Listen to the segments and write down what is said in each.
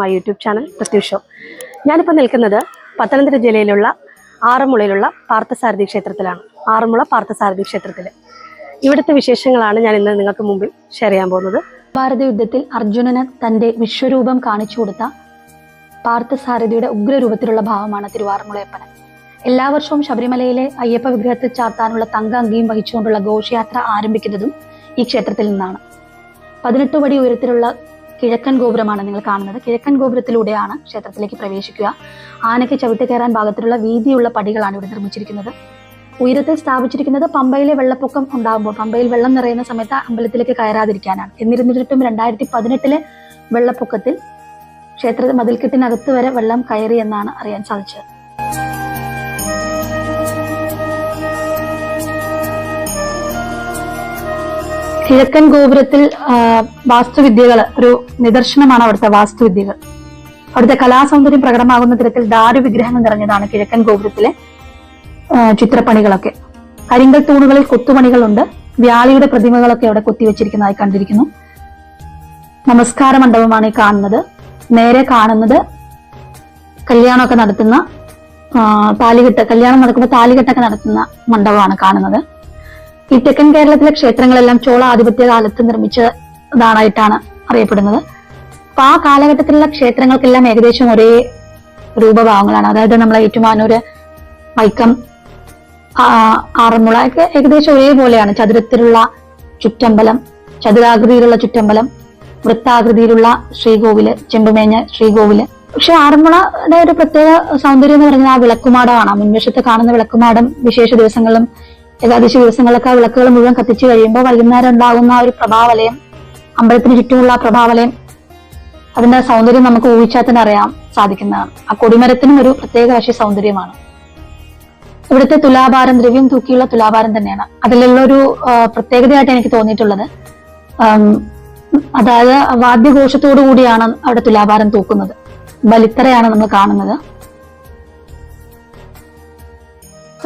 My YouTube channel Prathyusho show. ഞാനിപ്പോൾ നിൽക്കുന്നത് പത്തനംതിട്ട ജില്ലയിലുള്ള ആറന്മുളയിലുള്ള പാർത്ഥസാരഥി ക്ഷേത്രത്തിലാണ്. ആറന്മുള പാർത്ഥസാരഥി ക്ഷേത്രത്തിൽ ഇവിടുത്തെ വിശേഷങ്ങളാണ് ഞാൻ ഇന്ന് നിങ്ങൾക്ക് മുമ്പിൽ ഷെയർ ചെയ്യാൻ പോകുന്നത്. ഭാരത യുദ്ധത്തിൽ അർജുനന് തന്റെ വിശ്വരൂപം കാണിച്ചു കൊടുത്ത പാർത്ഥസാരഥിയുടെ ഉഗ്രരൂപത്തിലുള്ള ഭാവമാണ് തിരുവാറന്മുളയപ്പൻ. എല്ലാ വർഷവും ശബരിമലയിലെ അയ്യപ്പ വിഗ്രഹത്തിൽ ചാർത്താനുള്ള തങ്ക അങ്കിയും വഹിച്ചുകൊണ്ടുള്ള ഘോഷയാത്ര ആരംഭിക്കുന്നതും ഈ ക്ഷേത്രത്തിൽ നിന്നാണ്. പതിനെട്ട് പടി ഉയരത്തിലുള്ള കിഴക്കൻ ഗോപുരമാണ് നിങ്ങൾ കാണുന്നത്. കിഴക്കൻ ഗോപുരത്തിലൂടെയാണ് ക്ഷേത്രത്തിലേക്ക് പ്രവേശിക്കുക. ആനയ്ക്ക് ചവിട്ടി കയറാൻ ഭാഗത്തിലുള്ള വീതിയുള്ള പടികളാണ് ഇവിടെ നിർമ്മിച്ചിരിക്കുന്നത്. ഉയരത്തിൽ സ്ഥാപിച്ചിരിക്കുന്നത് പമ്പയിലെ വെള്ളപ്പൊക്കം ഉണ്ടാകുമ്പോൾ പമ്പയിൽ വെള്ളം നിറയുന്ന സമയത്ത് അമ്പലത്തിലേക്ക് കയറാതിരിക്കാനാണ്. എന്നിരുന്നിട്ടും രണ്ടായിരത്തി പതിനെട്ടിലെ വെള്ളപ്പൊക്കത്തിൽ ക്ഷേത്ര മതിൽക്കെട്ടിനകത്ത് വരെ വെള്ളം കയറി എന്നാണ് അറിയാൻ സാധിച്ചത്. കിഴക്കൻ ഗോപുരത്തിൽ വാസ്തുവിദ്യകൾ ഒരു നിദർശനമാണ് അവിടുത്തെ വാസ്തുവിദ്യകൾ. അവിടുത്തെ കലാസൗന്ദര്യം പ്രകടമാകുന്ന തരത്തിൽ ദാരു വിഗ്രഹങ്ങൾ നിറഞ്ഞതാണ് കിഴക്കൻ ഗോപുരത്തിലെ ചിത്രപ്പണികളൊക്കെ. കരിങ്കൽ തൂണുകളിൽ കൊത്തുപണികളുണ്ട്. വ്യാളിയുടെ പ്രതിമകളൊക്കെ അവിടെ കൊത്തിവെച്ചിരിക്കുന്നതായി കണ്ടിരിക്കുന്നു. നമസ്കാര മണ്ഡപമാണ് ഈ കാണുന്നത്. നേരെ കാണുന്നത് കല്യാണമൊക്കെ നടത്തുന്ന താലികെട്ട് കല്യാണം നടക്കുമ്പോൾ താലികെട്ടൊക്കെ നടത്തുന്ന മണ്ഡപമാണ് കാണുന്നത്. ഈ തെക്കൻ കേരളത്തിലെ ക്ഷേത്രങ്ങളെല്ലാം ചോള ആധിപത്യ കാലത്ത് നിർമ്മിച്ചതാണായിട്ടാണ് അറിയപ്പെടുന്നത്. അപ്പൊ ആ കാലഘട്ടത്തിലുള്ള ക്ഷേത്രങ്ങൾക്കെല്ലാം ഏകദേശം ഒരേ രൂപഭാവങ്ങളാണ്. അതായത് നമ്മളെ ഏറ്റുമാനൂര് വൈക്കം ആറന്മുള ഒക്കെ ഏകദേശം ഒരേപോലെയാണ്. ചതുരത്തിലുള്ള ചുറ്റമ്പലം ചതുരാകൃതിയിലുള്ള ചുറ്റമ്പലം വൃത്താകൃതിയിലുള്ള ശ്രീകോവിൽ ചെമ്പുമേഞ്ഞ ശ്രീകോവിൽ. പക്ഷെ ആറന്മുളയുടെ ഒരു പ്രത്യേക സൗന്ദര്യം എന്ന് പറഞ്ഞാൽ ആ വിളക്കുമാടമാണ് മുൻവശത്ത് കാണുന്ന വിളക്കുമാടം വിശേഷ ദിവസങ്ങളിലും ഏകാദശി ദിവസങ്ങളിലൊക്കെ ആ വിളക്കുകൾ മുഴുവൻ കത്തിച്ചു കഴിയുമ്പോൾ വൈകുന്നേരം ഉണ്ടാകുന്ന ഒരു പ്രഭാവലയം അമ്പലത്തിന് ചുറ്റുമുള്ള ആ പ്രഭാവലയം അതിന്റെ സൗന്ദര്യം നമുക്ക് ഊഹിച്ചാൽ തന്നെ അറിയാൻ സാധിക്കുന്നതാണ്. ആ കൊടിമരത്തിനും ഒരു പ്രത്യേക വശ്യ സൗന്ദര്യമാണ്. ഇവിടുത്തെ തുലാഭാരം ദ്രവ്യം തൂക്കിയുള്ള തുലാഭാരം തന്നെയാണ്. അതിലുള്ള ഒരു പ്രത്യേകതയായിട്ട് എനിക്ക് തോന്നിയിട്ടുള്ളത് അതായത് വാദ്യഘോഷത്തോടു കൂടിയാണ് അവിടെ തുലാഭാരം തൂക്കുന്നത്. ബലിത്തറയാണ് നമ്മൾ കാണുന്നത്.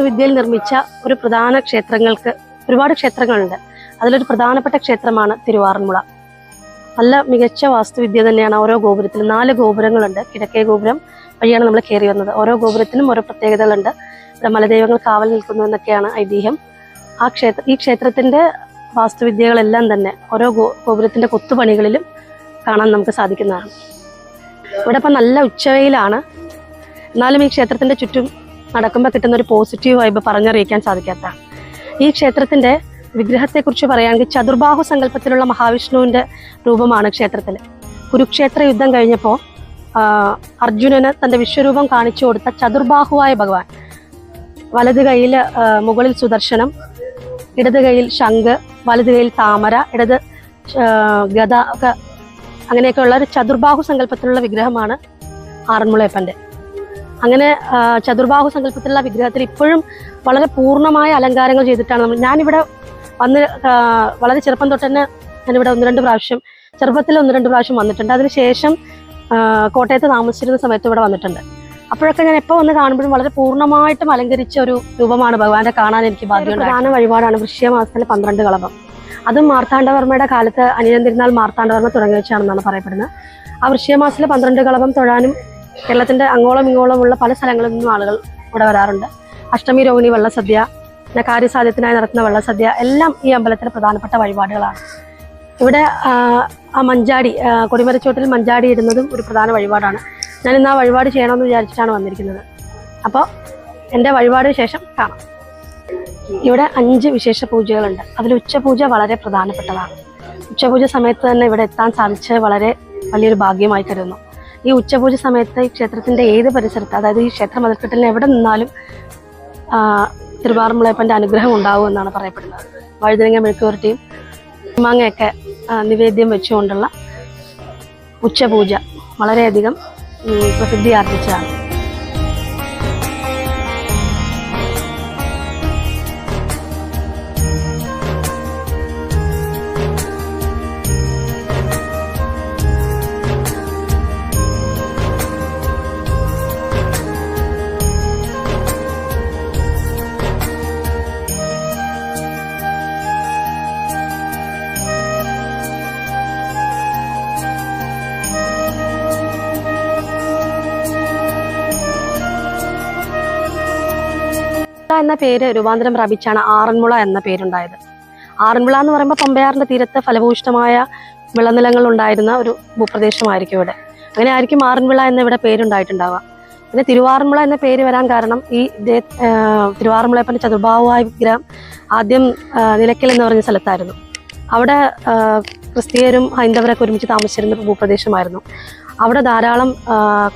വിദ്യയിൽ നിർമ്മിച്ച ഒരു പ്രധാന ക്ഷേത്രങ്ങൾക്ക് ഒരുപാട് ക്ഷേത്രങ്ങളുണ്ട്. അതിലൊരു പ്രധാനപ്പെട്ട ക്ഷേത്രമാണ് തിരുവാറന്മുള. നല്ല മികച്ച വാസ്തുവിദ്യ തന്നെയാണ് ഓരോ ഗോപുരത്തിലും. നാല് ഗോപുരങ്ങളുണ്ട്. കിഴക്കേ ഗോപുരം വഴിയാണ് നമ്മൾ കയറി വന്നത്. ഓരോ ഗോപുരത്തിനും ഓരോ പ്രത്യേകതകളുണ്ട്. ഇവിടെ മലദൈവങ്ങൾ കാവൽ നിൽക്കുന്നു എന്നൊക്കെയാണ് ഐതിഹ്യം. ആ ക്ഷേത്ര ഈ ക്ഷേത്രത്തിന്റെ വാസ്തുവിദ്യകളെല്ലാം തന്നെ ഓരോ ഗോ- ഗോപുരത്തിന്റെ കൊത്തുപണികളിലും കാണാൻ നമുക്ക് സാധിക്കുന്നതാണ്. ഇവിടെ ഇപ്പം നല്ല ഉച്ചവെയിലാണ്. എന്നാലും ഈ ക്ഷേത്രത്തിന്റെ ചുറ്റും നടക്കുമ്പോൾ കിട്ടുന്ന ഒരു പോസിറ്റീവ് വൈബ് പറഞ്ഞറിയിക്കാൻ സാധിക്കാത്ത. ഈ ക്ഷേത്രത്തിന്റെ വിഗ്രഹത്തെക്കുറിച്ച് പറയുകയാണെങ്കിൽ ചതുർബാഹു സങ്കല്പത്തിലുള്ള മഹാവിഷ്ണുവിന്റെ രൂപമാണ് ക്ഷേത്രത്തിൽ കുരുക്ഷേത്ര യുദ്ധം കഴിഞ്ഞപ്പോൾ അർജുനന് തന്റെ വിശ്വരൂപം കാണിച്ചു കൊടുത്ത ചതുർബാഹുവായ ഭഗവാൻ. വലത് കൈയിൽ മുകളിൽ സുദർശനം ഇടത് കൈയിൽ ശംഖ് വലത് കൈയിൽ താമര ഇടത് ഗത ഒക്കെ അങ്ങനെയൊക്കെയുള്ള ഒരു ചതുർബാഹു സങ്കല്പത്തിലുള്ള വിഗ്രഹമാണ് ആറന്മുളയപ്പന്റെ. അങ്ങനെ ചതുർബാഹു സങ്കല്പത്തിലുള്ള വിഗ്രഹത്തിൽ ഇപ്പോഴും വളരെ പൂർണമായ അലങ്കാരങ്ങൾ ചെയ്തിട്ടാണ് നമ്മൾ ഞാനിവിടെ വന്ന് വളരെ ചെറുപ്പം തൊട്ട് തന്നെ ഞാനിവിടെ ഒന്ന് രണ്ട് പ്രാവശ്യം ചെറുപ്പത്തിൽ ഒന്ന് രണ്ട് പ്രാവശ്യം വന്നിട്ടുണ്ട്. അതിനുശേഷം കോട്ടയത്ത് താമസിച്ചിരുന്ന സമയത്ത് ഇവിടെ വന്നിട്ടുണ്ട്. അപ്പോഴൊക്കെ ഞാൻ എപ്പോൾ വന്ന് കാണുമ്പോഴും വളരെ പൂർണമായിട്ടും അലങ്കരിച്ച ഒരു രൂപമാണ് ഭഗവാന്റെ കാണാൻ എനിക്ക് ബാധ്യത പ്രധാന വഴിപാടാണ് വൃശ്യമാസത്തിലെ പന്ത്രണ്ട് കളഭം. അതും മാർത്താണ്ഡവർമ്മയുടെ കാലത്ത് അനിയൻ മാർത്താണ്ഡവർമ്മ തുടങ്ങി വെച്ചാണെന്നാണ് പറയപ്പെടുന്നത്. ആ വൃശ്യമാസത്തിലെ പന്ത്രണ്ട് കളഭം തൊഴാനും കേരളത്തിന്റെ അങ്ങോളം ഇങ്ങോളമുള്ള പല സ്ഥലങ്ങളിൽ നിന്നും ആളുകൾ ഇവിടെ വരാറുണ്ട്. അഷ്ടമി രോഹിണി വെള്ളസദ്യ പിന്നെ കാര്യസാധ്യത്തിനായി നടത്തുന്ന വെള്ളസദ്യ എല്ലാം ഈ അമ്പലത്തിലെ പ്രധാനപ്പെട്ട വഴിപാടുകളാണ്. ഇവിടെ ആ, മഞ്ചാടി കൊടിമരച്ചോട്ടിൽ മഞ്ചാടി ഇടുന്നതും ഒരു പ്രധാന വഴിപാടാണ്. ഞാൻ ഇന്ന് ആ വഴിപാട് ചെയ്യണമെന്ന് വിചാരിച്ചിട്ടാണ് വന്നിരിക്കുന്നത്. അപ്പോൾ എന്റെ വഴിപാടിന് ശേഷം കാണാം. ഇവിടെ അഞ്ച് വിശേഷ പൂജകളുണ്ട്. അതിൽ ഉച്ചപൂജ വളരെ പ്രധാനപ്പെട്ടതാണ്. ഉച്ചപൂജ സമയത്ത് തന്നെ ഇവിടെ എത്താൻ സാധിച്ചത് വളരെ വലിയൊരു ഭാഗ്യമായി കരുതുന്നു. ഈ ഉച്ചപൂജ സമയത്ത് ഈ ക്ഷേത്രത്തിന്റെ ഏത് പരിസരത്ത് അതായത് ഈ ക്ഷേത്ര മതിൽക്കെട്ടിൽ എവിടെ നിന്നാലും തിരുവാറുമുളയപ്പന്റെ അനുഗ്രഹം ഉണ്ടാവും എന്നാണ് പറയപ്പെടുന്നത്. വഴുതനങ്ങ മെഴുക്കുവരട്ടിയും മാങ്ങയൊക്കെ നിവേദ്യം വെച്ചുകൊണ്ടുള്ള ഉച്ചപൂജ വളരെയധികം പ്രസിദ്ധി ആർജിച്ചതാണ്. എന്ന പേര് രൂപാന്തരം പ്രാപിച്ചാണ് ആറന്മുള എന്ന പേരുണ്ടായത്. ആറന്മുള എന്ന് പറയുമ്പോൾ പമ്പയാറിന്റെ തീരത്ത് ഫലഭൂഷ്ടമായ വിളനിലങ്ങൾ ഉണ്ടായിരുന്ന ഒരു ഭൂപ്രദേശമായിരിക്കും ഇവിടെ. അങ്ങനെ ആയിരിക്കും ആറന്മുള എന്ന ഇവിടെ പേരുണ്ടായിട്ടുണ്ടാവുക. പിന്നെ തിരുവാറന്മുള എന്ന പേര് വരാൻ കാരണം ഈ തിരുവാറന്മുളയപ്പന്റെ ചതുർഭാവമായ വിഗ്രഹം ആദ്യം നിലയ്ക്കൽ എന്ന് പറഞ്ഞ സ്ഥലത്തായിരുന്നു. അവിടെ ക്രിസ്തീയരും ഹൈന്ദവരൊക്കെ ഒരുമിച്ച് താമസിച്ചിരുന്ന ഭൂപ്രദേശമായിരുന്നു. അവിടെ ധാരാളം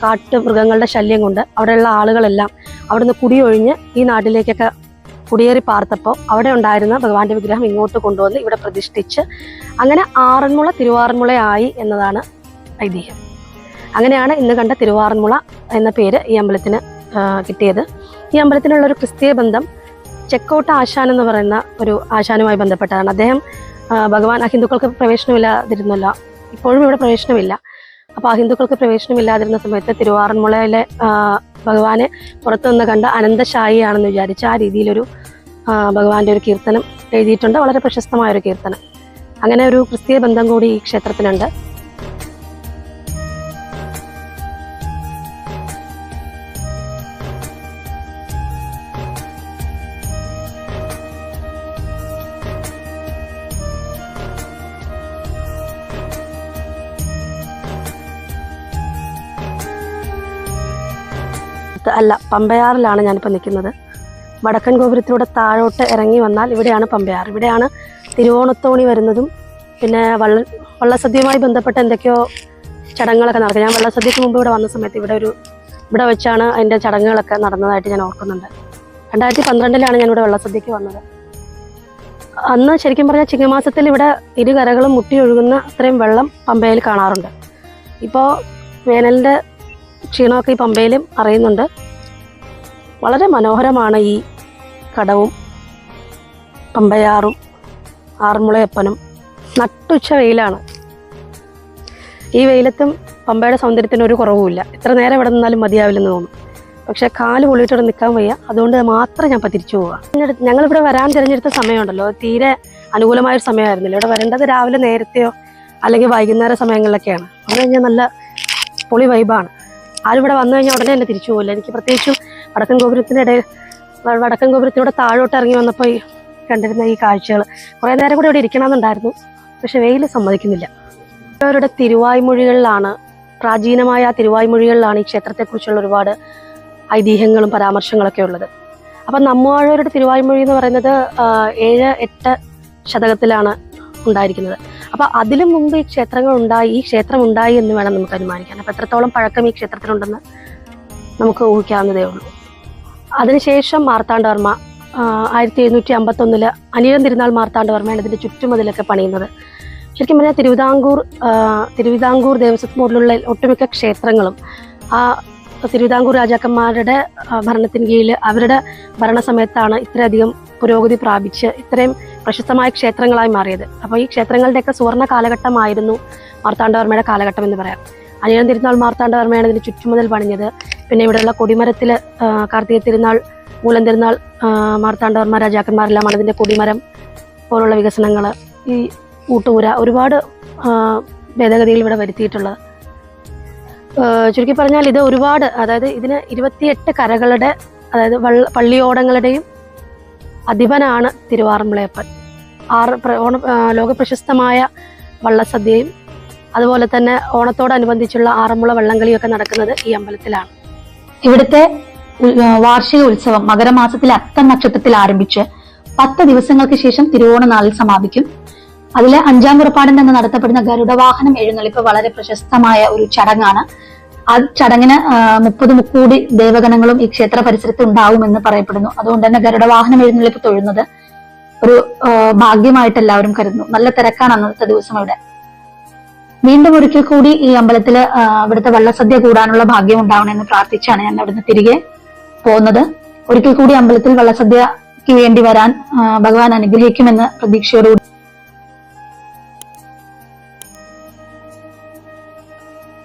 കാട്ടു മൃഗങ്ങളുടെ ശല്യം കൊണ്ട് അവിടെയുള്ള ആളുകളെല്ലാം അവിടുന്ന് കുടിയൊഴിഞ്ഞ് ഈ നാട്ടിലേക്കൊക്കെ കുടിയേറി പാർത്തപ്പോൾ അവിടെ ഉണ്ടായിരുന്ന ഭഗവാന്റെ വിഗ്രഹം ഇങ്ങോട്ട് കൊണ്ടുവന്ന് ഇവിടെ പ്രതിഷ്ഠിച്ച് അങ്ങനെ ആറന്മുള തിരുവാറന്മുളയായി എന്നതാണ് ഐതിഹ്യം. അങ്ങനെയാണ് ഇന്ന് കണ്ട തിരുവാറന്മുള എന്ന പേര് ഈ അമ്പലത്തിന് കിട്ടിയത്. ഈ അമ്പലത്തിനുള്ള ഒരു ക്രിസ്തീയ ബന്ധം ചെക്കോട്ട ആശാൻ എന്ന് പറയുന്ന ഒരു ആശാനുമായി ബന്ധപ്പെട്ടതാണ്. അദ്ദേഹം ഭഗവാൻ ഹിന്ദുക്കൾക്ക് പ്രവേശനമില്ലാതിരുന്നല്ല. ഇപ്പോഴും ഇവിടെ പ്രവേശനമില്ല. അപ്പോൾ അഹിന്ദുക്കൾക്ക് പ്രവേശനമില്ലാതിരുന്ന സമയത്ത് തിരുവാറന്മുളയിലെ ഭഗവാനെ പുറത്തു നിന്ന് കണ്ട അനന്തശായിയാണെന്ന് വിചാരിച്ച് ആ രീതിയിലൊരു ഭഗവാന്റെ ഒരു കീർത്തനം എഴുതിയിട്ടുണ്ട്. വളരെ പ്രശസ്തമായ ഒരു കീർത്തനം. അങ്ങനെ ഒരു ക്രിസ്തീയ ബന്ധം കൂടി ഈ ക്ഷേത്രത്തിനുണ്ട്. അല്ല പമ്പയാറിലാണ് ഞാനിപ്പോൾ നിൽക്കുന്നത്. വടക്കൻ ഗോപുരത്തിലൂടെ താഴോട്ട് ഇറങ്ങി വന്നാൽ ഇവിടെയാണ് പമ്പയാർ. ഇവിടെയാണ് തിരുവോണത്തോണി വരുന്നതും പിന്നെ വള്ള വള്ളസദ്യയുമായി ബന്ധപ്പെട്ട എന്തൊക്കെയോ ചടങ്ങുകളൊക്കെ നടക്കുക ഞാൻ വള്ളസദ്യക്ക് മുമ്പ് ഇവിടെ വന്ന സമയത്ത് ഇവിടെ ഒരു ഇവിടെ വെച്ചാണ് അതിന്റെ ചടങ്ങുകളൊക്കെ നടന്നതായിട്ട് ഞാൻ ഓർക്കുന്നുണ്ട്. രണ്ടായിരത്തി പന്ത്രണ്ടിലാണ് ഞാൻ ഇവിടെ വള്ളസദ്യക്ക് വന്നത്. അന്ന് ശരിക്കും പറഞ്ഞാൽ ചിങ്ങമാസത്തിൽ ഇവിടെ ഇരുകരകളും മുട്ടിയൊഴുകുന്ന അത്രയും വെള്ളം പമ്പയിൽ കാണാറുണ്ട്. ഇപ്പോൾ വേനലിന്റെ ക്ഷീണമൊക്കെ ഈ പമ്പയിലും അറിയുന്നുണ്ട്. വളരെ മനോഹരമാണ് ഈ കടവും പമ്പയാറും ആറന്മുളയപ്പനും നട്ടുച്ച വെയിലാണ്. ഈ വെയിലത്തും പമ്പയുടെ സൗന്ദര്യത്തിന് ഒരു കുറവുമില്ല. എത്ര നേരം ഇവിടെ നിന്നാലും മതിയാവില്ലെന്ന് തോന്നും. പക്ഷേ കാൽ പൊളിയിട്ടോടെ നിൽക്കാൻ വയ്യ. അതുകൊണ്ട് മാത്രം ഞാൻ തിരിച്ചു പോവുക ഞങ്ങളിവിടെ വരാൻ തിരഞ്ഞെടുത്ത സമയമുണ്ടല്ലോ. തീരെ അനുകൂലമായൊരു സമയമായിരുന്നില്ല. ഇവിടെ വരേണ്ടത് രാവിലെ നേരത്തെയോ അല്ലെങ്കിൽ വൈകുന്നേര സമയങ്ങളിലൊക്കെയാണ്. അത് കഴിഞ്ഞാൽ നല്ല പൊളി വൈബാണ് ആരും ഇവിടെ വന്നു കഴിഞ്ഞാൽ ഉടനെ തന്നെ തിരിച്ചു പോകില്ല എനിക്ക് പ്രത്യേകിച്ചും വടക്കൻ ഗോപുരത്തിന്റെ ഇടയിൽ വടക്കൻ ഗോപുരത്തിലൂടെ താഴോട്ട് ഇറങ്ങി വന്നപ്പോൾ ഈ കണ്ടിരുന്ന ഈ കാഴ്ചകൾ കുറേ നേരം കൂടി ഇവിടെ ഇരിക്കണമെന്നുണ്ടായിരുന്നു. പക്ഷെ വെയിൽ സമ്മതിക്കുന്നില്ല. അവരുടെ തിരുവായ്മൊഴികളിലാണ് പ്രാചീനമായ തിരുവായ്മൊഴികളിലാണ് ഈ ക്ഷേത്രത്തെക്കുറിച്ചുള്ള ഒരുപാട് ഐതിഹ്യങ്ങളും പരാമർശങ്ങളൊക്കെ ഉള്ളത്. അപ്പം നമ്മാഴവരുടെ തിരുവായ്മൊഴി എന്ന് പറയുന്നത് ഏഴ് എട്ട് ശതകത്തിലാണ് ഉണ്ടായിരിക്കുന്നത്. അപ്പോൾ അതിലും മുമ്പ് ഈ ക്ഷേത്രങ്ങൾ ഉണ്ടായി ഈ ക്ഷേത്രം ഉണ്ടായി എന്ന് വേണം നമുക്ക് അനുമാനിക്കാൻ. അപ്പോൾ എത്രത്തോളം പഴക്കം ഈ ക്ഷേത്രത്തിനുണ്ടെന്ന് നമുക്ക് ഊഹിക്കാവുന്നതേ ഉള്ളൂ. അതിനുശേഷം മാർത്താണ്ഡവർമ്മ ആയിരത്തി എഴുന്നൂറ്റി അമ്പത്തൊന്നിൽ അനിഴം തിരുനാൾ മാർത്താണ്ഡവർമ്മയാണ് ഇതിന്റെ ചുറ്റുമതിലൊക്കെ പണിയുന്നത്. ശരിക്കും പറഞ്ഞാൽ തിരുവിതാംകൂർ തിരുവിതാംകൂർ ബോർഡിലുള്ള ഒട്ടുമിക്ക ക്ഷേത്രങ്ങളും ആ തിരുവിതാംകൂർ രാജാക്കന്മാരുടെ ഭരണത്തിന് കീഴിൽ അവരുടെ ഭരണസമയത്താണ് ഇത്രയധികം പുരോഗതി പ്രാപിച്ച് ഇത്രയും പ്രശസ്തമായ ക്ഷേത്രങ്ങളായി മാറിയത്. അപ്പോൾ ഈ ക്ഷേത്രങ്ങളുടെയൊക്കെ സുവർണ കാലഘട്ടമായിരുന്നു മാർത്താണ്ഡവർമ്മയുടെ കാലഘട്ടം എന്ന് പറയാം. അനിഴം തിരുനാൾ മാർത്താണ്ഡവർമ്മയാണ് ഇതിന് ചുറ്റുമുതൽ പണിഞ്ഞത്. പിന്നെ ഇവിടെയുള്ള കൊടിമരത്തിൽ കാർത്തിക തിരുനാൾ മൂലം തിരുനാൾ മാർത്താണ്ഡവർമ്മ രാജാക്കന്മാരെല്ലാമാണ് ഇതിന്റെ കൊടിമരം പോലുള്ള വികസനങ്ങൾ ഈ ഊട്ടുപുര ഒരുപാട് ഭേദഗതികൾ ഇവിടെ വരുത്തിയിട്ടുള്ളത്. ചുരുക്കി പറഞ്ഞാൽ ഇത് ഒരുപാട് അതായത് ഇതിന് ഇരുപത്തിയെട്ട് കരകളുടെ അതായത് വള്ള പള്ളിയോടങ്ങളുടെയും അധിപനാണ് തിരുവാറന്മുളയപ്പൻ. ആറ് ഓണ ആ, ലോകപ്രശസ്തമായ വള്ളസദ്യയും അതുപോലെ തന്നെ ഓണത്തോടനുബന്ധിച്ചുള്ള ആറന്മുള വള്ളംകളിയൊക്കെ നടക്കുന്നത് ഈ അമ്പലത്തിലാണ്. ഇവിടുത്തെ വാർഷിക ഉത്സവം മകരമാസത്തിലെ അത്തം നക്ഷത്രത്തിൽ ആരംഭിച്ച് പത്ത് ദിവസങ്ങൾക്ക് ശേഷം തിരുവോണ നാളിൽ സമാപിക്കും. അതിലെ അഞ്ചാം പുറപ്പാടിന്റെ അന്ന് നടത്തപ്പെടുന്ന ഗരുഡവാഹനം എഴുന്നള്ളിപ്പ് വളരെ പ്രശസ്തമായ ഒരു ചടങ്ങാണ്. ആ ചടങ്ങിന് മുപ്പത് മുക്കൂടി ദേവഗണങ്ങളും ഈ ക്ഷേത്ര പരിസരത്ത് ഉണ്ടാവുമെന്ന് പറയപ്പെടുന്നു. അതുകൊണ്ട് തന്നെ ഗരുഡവാഹനം എഴുന്നള്ളിപ്പ് തൊഴുന്നത് ഒരു ഭാഗ്യമായിട്ട് എല്ലാവരും കരുതുന്നു. നല്ല തിരക്കാണ് അന്നത്തെ ദിവസം അവിടെ. വീണ്ടും ഒരിക്കൽ കൂടി ഈ അമ്പലത്തിൽ അവിടുത്തെ വള്ളസദ്യ കൂടാനുള്ള ഭാഗ്യം ഉണ്ടാവണമെന്ന് പ്രാർത്ഥിച്ചാണ് ഞാൻ അവിടുന്ന് തിരികെ പോകുന്നത്. ഒരിക്കൽ കൂടി അമ്പലത്തിൽ വള്ളസദ്യക്ക് വേണ്ടി വരാൻ ഭഗവാൻ അനുഗ്രഹിക്കുമെന്ന് പ്രതീക്ഷയോടുകൂടി